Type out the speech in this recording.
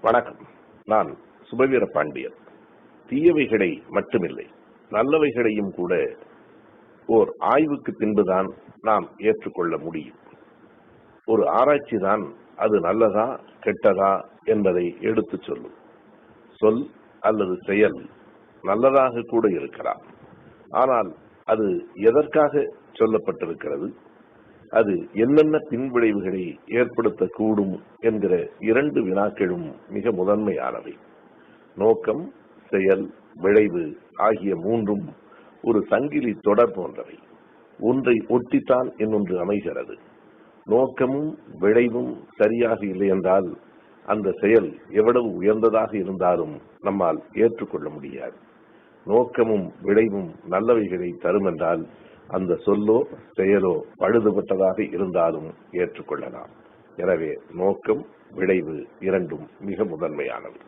வணக்கம். நான் சுபவீர பாண்டியன். தீயவைகளை மட்டுமில்லை நல்லவைகளையும் கூட ஓர் ஆய்வுக்கு பின்புதான் நாம் ஏற்றுக்கொள்ள முடியும். ஒரு ஆராய்ச்சி தான் அது நல்லதா கெட்டதா என்பதை எடுத்துச் சொல்லும். சொல் அல்லது செயல் நல்லதாக கூட இருக்கலாம். ஆனால் அது எதற்காக சொல்லப்பட்டிருக்கிறது? அது என்னென்ன பின்விளைவுகளை ஏற்படுத்தக்கூடும் என்கிற இரண்டு வினாக்களும் மிக முதன்மையானவை. நோக்கம் செயல் விளைவு ஆகிய மூன்றும் ஒரு சங்கிலி தொடர் போன்றவை. ஒன்றை ஒட்டித்தான் இன்னொன்று அமைகிறது. நோக்கமும் விளைவும் சரியாக இல்லை என்றால் அந்த செயல் எவ்வளவு உயர்ந்ததாக இருந்தாலும் நம்மால் ஏற்றுக்கொள்ள முடியாது. நோக்கமும் விளைவும் நல்லவைகளை தரும் என்றால் அந்த சொல்லோ செயலோ பழுதுபட்டதாக இருந்தாலும் ஏற்றுக்கொள்ளலாம். எனவே நோக்கம் விளைவு இரண்டும் மிக முதன்மையானவை